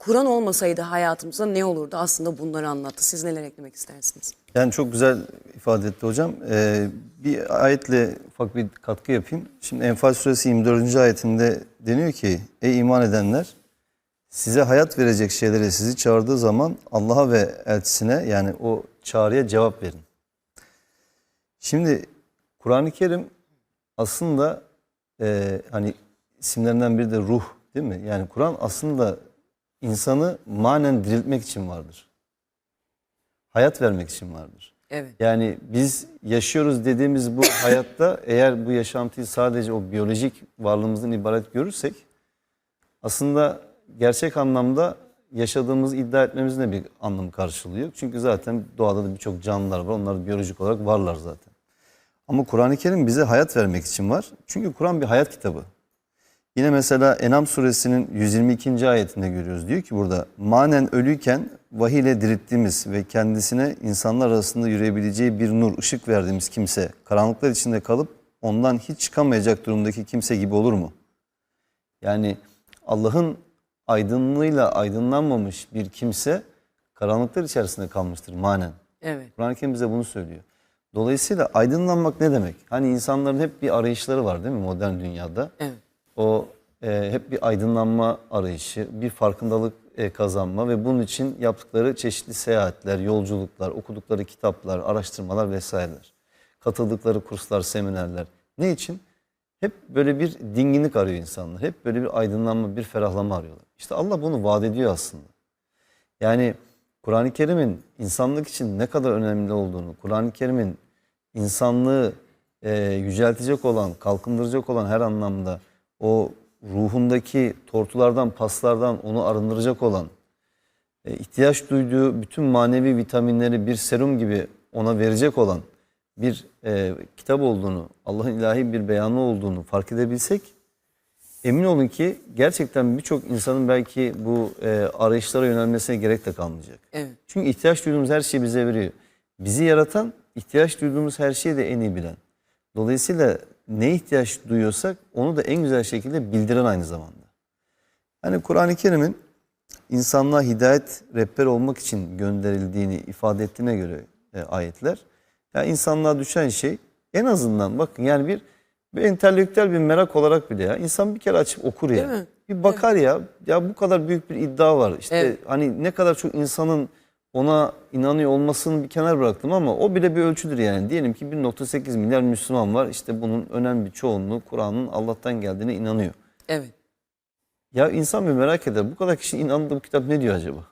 Kur'an olmasaydı hayatımızda ne olurdu? Aslında bunları anlattı. Siz neler eklemek istersiniz? Yani çok güzel ifade etti hocam. Ee, bir ayetle ufak bir katkı yapayım. Şimdi Enfal suresi 24. ayetinde deniyor ki ey iman edenler size hayat verecek şeylere sizi çağırdığı zaman Allah'a ve elçisine yani o çağrıya cevap verin. Şimdi Kur'an-ı Kerim aslında e, hani isimlerinden biri de ruh değil mi? Yani Kur'an aslında insanı manen diriltmek için vardır. Hayat vermek için vardır. Evet. Yani biz yaşıyoruz dediğimiz bu hayatta eğer bu yaşantıyı sadece o biyolojik varlığımızdan ibaret görürsek aslında gerçek anlamda yaşadığımızı iddia etmemizin de bir anlam karşılıyor. Çünkü zaten doğada da birçok canlılar var. Onlar biyolojik olarak varlar zaten. Ama Kur'an-ı Kerim bize hayat vermek için var. Çünkü Kur'an bir hayat kitabı. Yine mesela Enam suresinin 122. ayetinde görüyoruz. Diyor ki burada manen ölüyken vahiy ile dirilttiğimiz ve kendisine insanlar arasında yürüyebileceği bir nur, ışık verdiğimiz kimse karanlıklar içinde kalıp ondan hiç çıkamayacak durumdaki kimse gibi olur mu? Yani Allah'ın aydınlığıyla aydınlanmamış bir kimse karanlıklar içerisinde kalmıştır manen. Evet. Kur'an-ı Kerim bize bunu söylüyor. Dolayısıyla aydınlanmak ne demek? Hani insanların hep bir arayışları var değil mi modern dünyada? Evet. O e, hep bir aydınlanma arayışı, bir farkındalık e, kazanma ve bunun için yaptıkları çeşitli seyahatler, yolculuklar, okudukları kitaplar, araştırmalar vesaireler. Katıldıkları kurslar, seminerler. Ne için? Hep böyle bir dinginlik arıyor insanlar. Hep böyle bir aydınlanma, bir ferahlama arıyorlar. İşte Allah bunu vaat ediyor aslında. Yani Kur'an-ı Kerim'in insanlık için ne kadar önemli olduğunu, Kur'an-ı Kerim'in insanlığı e, yüceltecek olan, kalkındıracak olan her anlamda o ruhundaki tortulardan, paslardan onu arındıracak olan, e, ihtiyaç duyduğu bütün manevi vitaminleri bir serum gibi ona verecek olan bir e, kitap olduğunu, Allah'ın ilahi bir beyanı olduğunu fark edebilsek, emin olun ki gerçekten birçok insanın belki bu e, arayışlara yönelmesine gerek de kalmayacak. Evet. Çünkü ihtiyaç duyduğumuz her şeyi bize veriyor. Bizi yaratan, ihtiyaç duyduğumuz her şeyi de en iyi bilen. Dolayısıyla ne ihtiyaç duyuyorsak onu da en güzel şekilde bildiren aynı zamanda. Hani Kur'an-ı Kerim'in insanlığa hidayet rehber olmak için gönderildiğini ifade ettiğine göre e, ayetler. Ya insanlığa düşen şey en azından bakın yani bir, bir entelektüel bir merak olarak bile ya insan bir kere açıp okur ya. Bir bakar ya. Ya bu kadar büyük bir iddia var. İşte Evet. hani ne kadar çok insanın ona inanıyor olmasını bir kenar bıraktım ama o bile bir ölçüdür yani. Diyelim ki 1.8 milyar Müslüman var. İşte bunun önemli bir çoğunluğu Kur'an'ın Allah'tan geldiğine inanıyor. Evet. Ya insan bir merak eder. Bu kadar kişi inandığı bu kitap ne diyor acaba?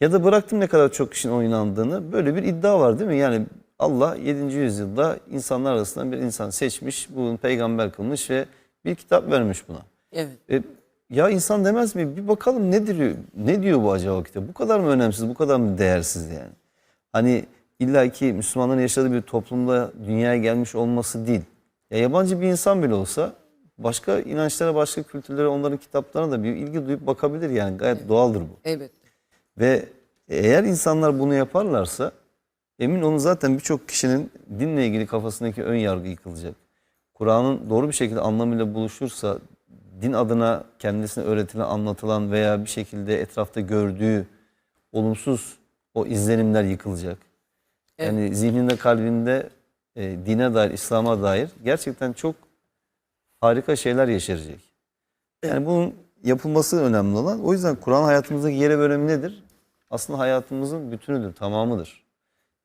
Ya da bıraktım ne kadar çok kişinin o inandığını. Böyle bir iddia var değil mi? Yani Allah 7. yüzyılda insanlar arasından bir insan seçmiş, bunu peygamber kılmış ve bir kitap vermiş buna. Evet. E, ya insan demez mi? Bir bakalım ne diyor, ne diyor bu acaba kitap? Bu kadar mı önemsiz, bu kadar mı değersiz yani? Hani illa ki Müslümanların yaşadığı bir toplumda dünyaya gelmiş olması değil. Ya yabancı bir insan bile olsa başka inançlara, başka kültürlere, onların kitaplarına da bir ilgi duyup bakabilir yani. Gayet doğaldır bu. Evet. Ve eğer insanlar bunu yaparlarsa emin olun zaten birçok kişinin dinle ilgili kafasındaki ön yargı yıkılacak. Kur'an'ın doğru bir şekilde anlamıyla buluşursa din adına kendisine öğretilen, anlatılan veya bir şekilde etrafta gördüğü olumsuz o izlenimler yıkılacak. Yani zihninde, kalbinde e, dine dair, İslam'a dair gerçekten çok harika şeyler yeşerecek. Yani bunun yapılması önemli olan. O yüzden Kur'an hayatımızdaki yeri önemi nedir? Aslında hayatımızın bütünüdür, tamamıdır.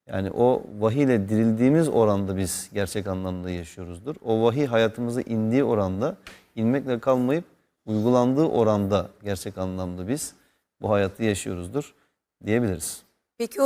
Yani o vahiy ile dirildiğimiz oranda biz gerçek anlamda yaşıyoruzdur. O vahiy hayatımıza indiği oranda, inmekle kalmayıp uygulandığı oranda gerçek anlamda biz bu hayatı yaşıyoruzdur diyebiliriz. Peki o